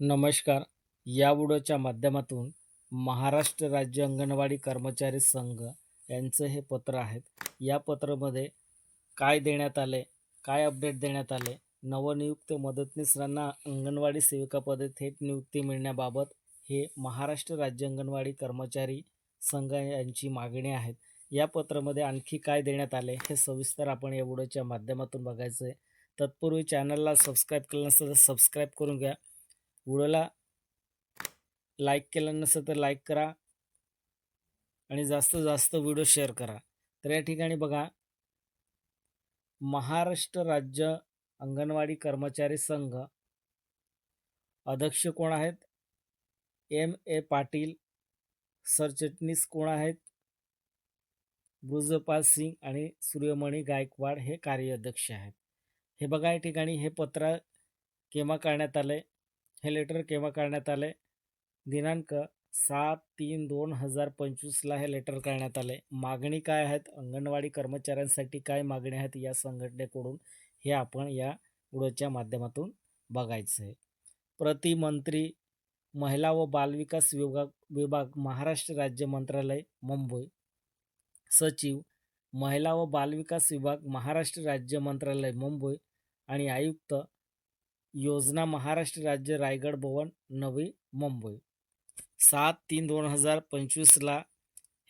नमस्कार. या व्हिडिओच्या माध्यमातून महाराष्ट्र राज्य अंगणवाडी कर्मचारी संघ यांचं हे पत्र आहेत या पत्रामध्ये काय देण्यात आले काय अपडेट देण्यात आले नवनियुक्त मदतनीसरांना अंगणवाडी सेविकापदे थेट नियुक्ती मिळण्याबाबत हे महाराष्ट्र राज्य अंगणवाडी कर्मचारी संघ यांची मागणी आहेत या पत्रामध्ये आणखी काय देण्यात आले हे सविस्तर आपण या व्हिडिओच्या माध्यमातून बघायचं आहे तत्पूर्वी चॅनलला सबस्क्राईब केलं नसेल तर सबस्क्राईब करून घ्या. व्हिडिओला लाईक केला नसेल तर लाईक करा आणि जास्तीत जास्त व्हिडिओ शेअर करा. तर या ठिकाणी बघा महाराष्ट्र राज्य अंगणवाडी कर्मचारी संघ अध्यक्ष कोण आहेत? एम ए पाटील सरचिटणीस कोण आहेत? ब्रुजपाल सिंग आणि सूर्यमणी गायकवाड हे कार्याध्यक्ष आहेत. हे बघा या ठिकाणी हे पत्र केव्हा करण्यात आले हे लेटर केव्हा काढण्यात आले? दिनांक सात तीन दोन हजार पंचवीसला हे लेटर करण्यात आले. मागणी काय आहेत? अंगणवाडी कर्मचाऱ्यांसाठी काय मागणी आहेत या संघटनेकडून हे आपण या व्हिडिओच्या माध्यमातून बघायचं आहे. प्रतिमंत्री महिला व बालविकास विभाग विभाग महाराष्ट्र राज्य मंत्रालय मुंबई. सचिव महिला व बालविकास विभाग महाराष्ट्र राज्य मंत्रालय मुंबई. आणि आयुक्त योजना महाराष्ट्र राज्य रायगड भवन नवी मुंबई. सात तीन दोन हजार पंचवीसला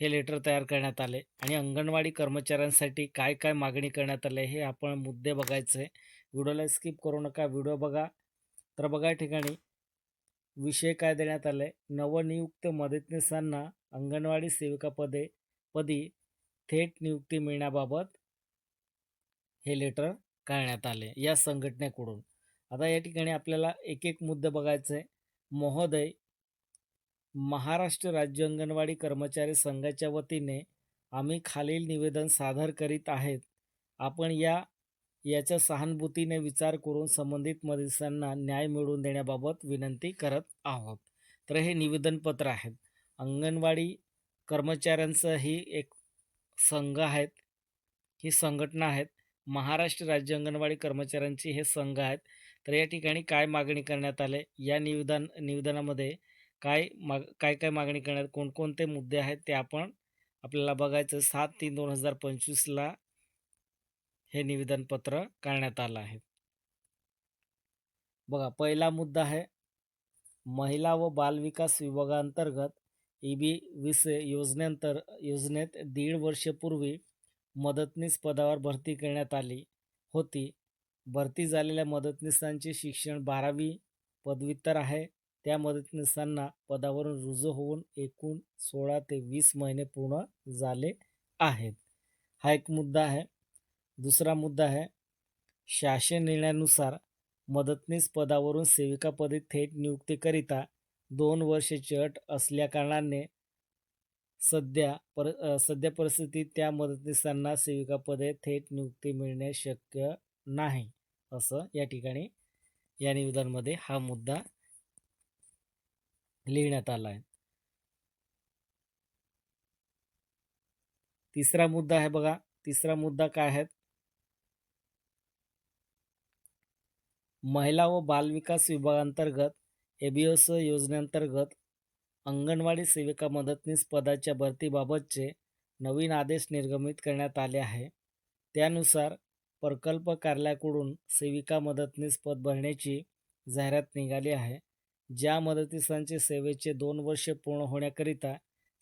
हे लेटर तयार करण्यात आले. आणि अंगणवाडी कर्मचाऱ्यांसाठी काय काय मागणी करण्यात आले हे आपण मुद्दे बघायचे व्हिडिओला स्किप करू नका. व्हिडिओ बघा. तर बघा ठिकाणी विषय काय देण्यात आले नवनियुक्त मदतनीसांना अंगणवाडी सेविकापदे पदी थेट नियुक्ती मिळण्याबाबत हे लेटर करण्यात आले या संघटनेकडून. आता या ठिकाणी आपल्याला एक एक मुद्दा बघायचा आहे महोदय महाराष्ट्र राज्य अंगणवाडी कर्मचारी संघाच्या वतीने आम्ही खालील निवेदन सादर करीत आहेत. आपण या याच्या सहानुभूतीने विचार करून संबंधित मदतीसांना न्याय मिळवून देण्याबाबत विनंती करत आहोत. तर हे निवेदनपत्र आहेत. अंगणवाडी कर्मचाऱ्यांचं ही एक संघ आहेत. ही संघटना आहेत. महाराष्ट्र राज्य अंगणवाडी कर्मचाऱ्यांची हे संघ आहेत. तर या ठिकाणी काय मागणी करण्यात आले या निवेदन निवेदनामध्ये काय माग काय काय मागणी करण्यात कोणकोणते मुद्दे आहेत ते आपण आपल्याला बघायचं. सात तीन दोन हजार पंचवीसला हे निवेदनपत्र करण्यात आलं आहे. बघा पहिला मुद्दा आहे महिला व बालविकास विभागांतर्गत ई बी वीस योजनेंतर योजनेत दीड वर्षपूर्वी मदतनीस पदावर भरती करण्यात आली होती. भरती झालेल्या मदतनीसांचे शिक्षण बारावी पदव्युत्तर आहे. त्या मदतनीसांना पदावरून रुजू होऊन एकूण सोळा ते वीस महिने पूर्ण झाले आहेत. हा एक मुद्दा आहे. दुसरा मुद्दा आहे. शासन निर्णयानुसार मदतनीस पदावरून सेविकापदी थेट नियुक्तीकरिता दोन वर्षाची अट असल्याकारणाने सध्या पर सध्या परिस्थितीत त्या मदतनीसांना सेविकापदे थेट नियुक्ती मिळणे शक्य नाही. असं या ठिकाणी या निवेदनामध्ये हा मुद्दा लिहिण्यात आला आहे. तिसरा मुद्दा आहे बघा. तिसरा मुद्दा काय आहे? महिला व बालविकास विभागांतर्गत एबीएस योजनेअंतर्गत अंगणवाडी सेविका मदतनीस पदाच्या भरतीबाबतचे नवीन आदेश निर्गमित करण्यात आले आहे. त्यानुसार प्रकल्प कार्यालयाकडून सेविका मदतनीस पद भरण्याची जाहिरात निघाली आहे. ज्या मदतीसांचे सेवेचे दोन वर्षे पूर्ण होण्याकरिता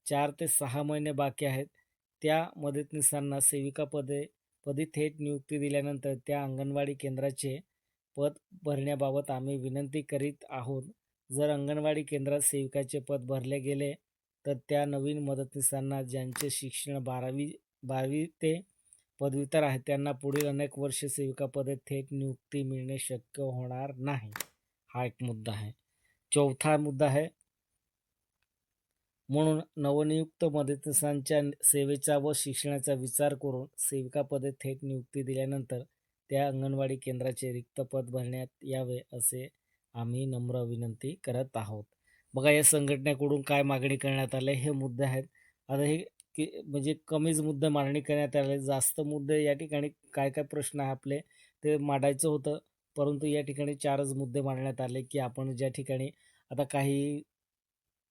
चार ते सहा महिने बाकी आहेत त्या मदतनीसांना सेविका पदे पदी थेट नियुक्ती दिल्यानंतर त्या अंगणवाडी केंद्राचे पद भरण्याबाबत आम्ही विनंती करीत आहोत. जर अंगणवाडी केंद्रात सेविकाचे पद भरले गेले तर त्या नवीन मदतनीसांना ज्यांचे शिक्षण बारावी बारावी ते पदवीतर आहेत. त्यांना पुढील अनेक वर्ष सेविका पदे थेट नियुक्ती मिळणे शक्य होणार नाही. हा एक मुद्दा आहे. चौथा मुद्दा आहे. म्हणून नवनियुक्त मदतनीसांच्या सेवेचा व शिक्षणाचा विचार करून सेविका पदे थेट नियुक्ती दिल्यानंतर त्या अंगणवाडी केंद्राचे रिक्त पद भरण्यात यावे असे आम्ही नम्र विनंती करत आहोत. बघा या संघटनेकडून काय मागणी करण्यात आले हे मुद्दे आहेत. आता हे की म्हणजे कमीच मुद्दे मांडणी करण्यात आले जास्त मुद्दे या ठिकाणी काय काय प्रश्न आहे आपले ते मांडायचं होतं. परंतु या ठिकाणी चारच मुद्दे मांडण्यात आले की आपण ज्या ठिकाणी आता काही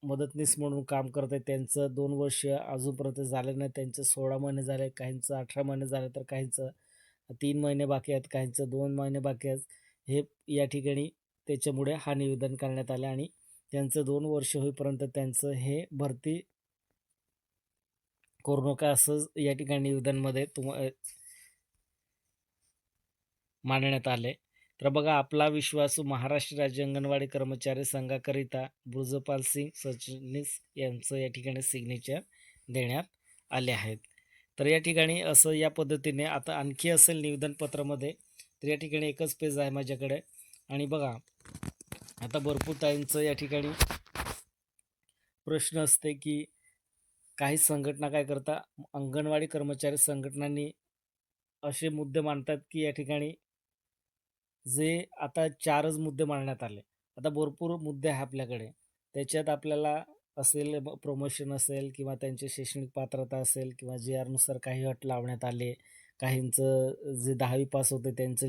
मदतनीस म्हणून काम करत आहे त्यांचं दोन वर्ष अजूनपर्यंत झालं नाही त्यांचं सोळा महिने झाले काहींचं अठरा महिने झाले तर काहींचं तीन महिने बाकी आहेत काहींचं दोन महिने बाकी आहेत. हे या ठिकाणी त्याच्यामुळे हा निवेदन करण्यात आलं आणि त्यांचं दोन वर्ष होईपर्यंत त्यांचं हे भरती करू नका असं या ठिकाणी निवेदनमध्ये तुम मांडण्यात आले. तर बघा आपला विश्वासू महाराष्ट्र राज्य अंगणवाडी कर्मचारी संघाकरिता ब्रुजपाल सिंग सचिनीस यांचं या ठिकाणी सिग्नेचर देण्यात आले आहेत. तर या ठिकाणी असं या पद्धतीने आता आणखी असेल निवेदनपत्रामध्ये तर या ठिकाणी एकच पेज आहे माझ्याकडे. आणि बघा आता भरपूर ताईंचं या ठिकाणी प्रश्न असते की काही संघटना काय करता अंगणवाडी कर्मचारी संघटनांनी असे मुद्दे मांडतात की या ठिकाणी जे आता चारच मुद्दे मांडण्यात आले. आता भरपूर मुद्दे आहे आपल्याकडे. त्याच्यात आपल्याला असेल प्रमोशन असेल किंवा त्यांची शैक्षणिक पात्रता असेल किंवा जे आरनुसार काही अट लावण्यात आले काहींचं जे दहावी पास होते त्यांचे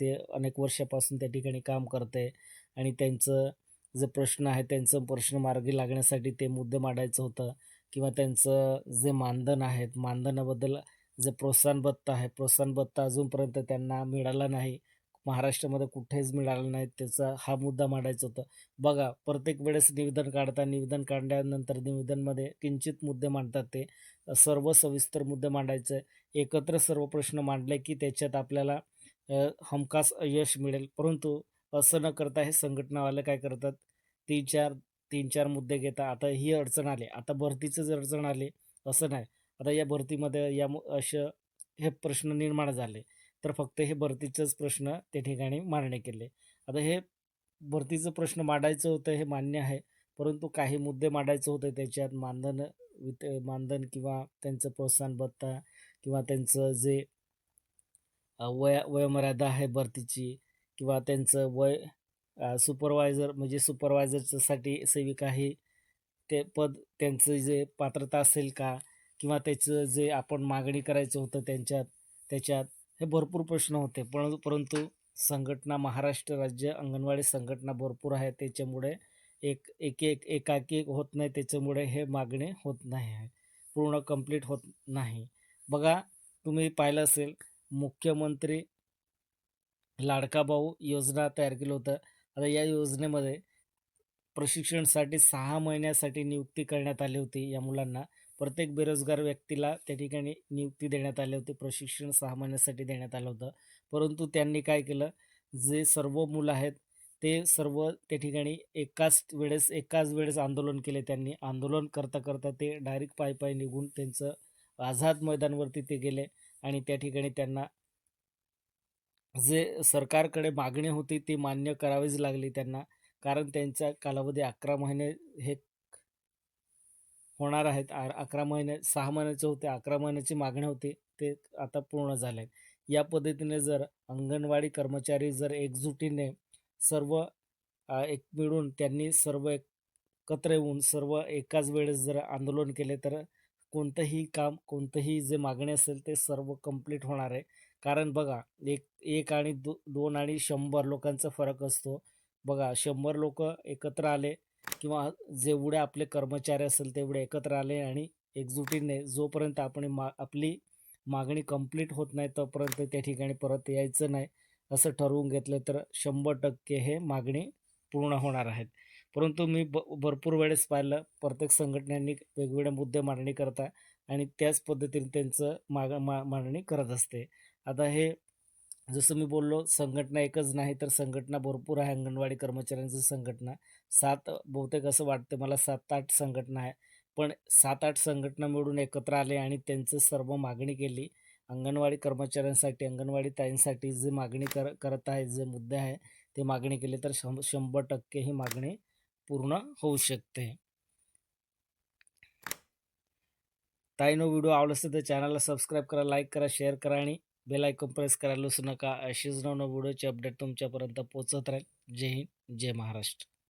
ते अनेक वर्षापासून त्या ठिकाणी काम करते आणि त्यांचं जे प्रश्न आहे त्यांचं प्रश्न मार्गी लागण्यासाठी ते मुद्दे मांडायचं होतं. किंवा त्यांचं जे मानधन आहेत मानधनाबद्दल जे प्रोत्साहन भत्ता आहे प्रोत्साहन भत्ता अजूनपर्यंत त्यांना मिळाला नाही. महाराष्ट्रामध्ये कुठेच मिळालं नाही. त्याचा हा मुद्दा मांडायचा होता. बघा प्रत्येक वेळेस निवेदन काढता निवेदन काढल्यानंतर निवेदनमध्ये किंचित मुद्दे मांडतात ते. सर्व सविस्तर मुद्दे मांडायचे. एकत्र सर्व प्रश्न मांडले की त्याच्यात आपल्याला हमखास यश मिळेल. परंतु असं न करता हे संघटनावाले काय करतात? तीन चार तीन चार मुद्दे घेता. आता ही अडचण आली. आता भरतीचंच अडचण आली असं नाही. आता या भरतीमध्ये या अशा हे प्रश्न निर्माण झाले. तर फक्त हे भरतीचंच प्रश्न त्या ठिकाणी मांडणे केले. आता हे भरतीचं प्रश्न मांडायचं होतं हे मान्य आहे. परंतु काही मुद्दे मांडायचं होतं त्याच्यात मानधन वित मानधन किंवा त्यांचं प्रोत्साहन भत्ता किंवा त्यांचं जे वया वयोमर्यादा आहे भरतीची किंवा त्यांचं वय सुपरवायझर म्हणजे सुपरवायझरच्यासाठी सेविका हे ते पद त्यांचं जे पात्रता असेल का? किंवा त्याचं जे आपण मागणी करायचं होतं त्यांच्यात त्याच्यात हे भरपूर प्रश्न होते. पण परंतु संघटना महाराष्ट्र राज्य अंगणवाडी संघटना भरपूर आहे. त्याच्यामुळे एक एक एक एकाकी एक होत नाही. त्याच्यामुळे हे मागणे होत नाही आहे. पूर्ण कंप्लीट होत नाही. बघा तुम्ही पाहिलं असेल मुख्यमंत्री लाडका भाऊ योजना तयार केलं होतं. आता या योजनेमध्ये प्रशिक्षणासाठी सहा महिन्यासाठी नियुक्ती करण्यात आली होती या मुलांना. प्रत्येक बेरोजगार व्यक्तीला त्या ठिकाणी नियुक्ती देण्यात आली होती. प्रशिक्षण सहा महिन्यासाठी देण्यात आलं होतं. परंतु त्यांनी काय केलं? जे सर्व मुलं आहेत ते सर्व त्या ठिकाणी एकाच वेळेस एकाच वेळेस आंदोलन केले त्यांनी. आंदोलन करता करता ते डायरेक्ट पायी निघून त्यांचं आझाद मैदानवरती ते गेले आणि त्या ठिकाणी त्यांना जे सरकारकडे मागणी होती ती मान्य करावीच लागली त्यांना. कारण त्यांचा कालावधी अकरा महिने हे होणार आहेत. अकरा महिने सहा महिन्याचे होते. अकरा महिन्याची मागणी होती. ते आता पूर्ण झाले या पद्धतीने जर अंगणवाडी कर्मचारी जर एकजुटीने सर्व एक मिळून त्यांनी सर्व एकत्र येऊन सर्व एकाच वेळेस जर आंदोलन केले तर कोणतंही काम कोणतंही जे मागणी असेल ते सर्व कंप्लीट होणार आहे. कारण बघा एक एक आणि दो दोन आणि शंभर लोकांचा फरक असतो. बघा शंभर लोक एकत्र आले किंवा जेवढे आपले कर्मचारी असेल तेवढे एकत्र आले आणि एकजुटीने जोपर्यंत आपण मा आपली मागणी कंप्लीट होत नाही तोपर्यंत त्या ठिकाणी परत यायचं नाही असं ठरवून घेतलं तर शंभर टक्के हे मागणी पूर्ण होणार आहेत. परंतु मी ब भरपूर वेळेस पाहिलं प्रत्येक संघटनांनी वेगवेगळे मुद्दे मांडणी करता आणि त्याच पद्धतीने त्यांचं माग मा मांडणी करत असते. आता हे जसं मी बोललो संघटना एकच नाही तर संघटना भरपूर आहे. अंगणवाडी कर्मचाऱ्यांची संघटना. सात बहुतेक असं वाटतं मला सात आठ संघटना आहे. पण सात आठ संघटना मिळून एकत्र आले आणि त्यांचं सर्व मागणी केली. अंगणवाडी कर्मचाऱ्यांसाठी अंगणवाडी ताईंसाठी जे मागणी कर करत आहे जे मुद्दे आहे ते मागणी केली तर शं शंभर टक्के ही मागणी पूर्ण होऊ शकते. ताईनो व्हिडिओ आवडला असेल तर चॅनलला सबस्क्राईब करा लाईक करा शेअर करा आणि बेल आयकॉन प्रेस करायला विसरू नका. अशीच नवनं व्हिडिओचे अपडेट तुमच्यापर्यंत पोचत राहील. जय हिंद जय महाराष्ट्र.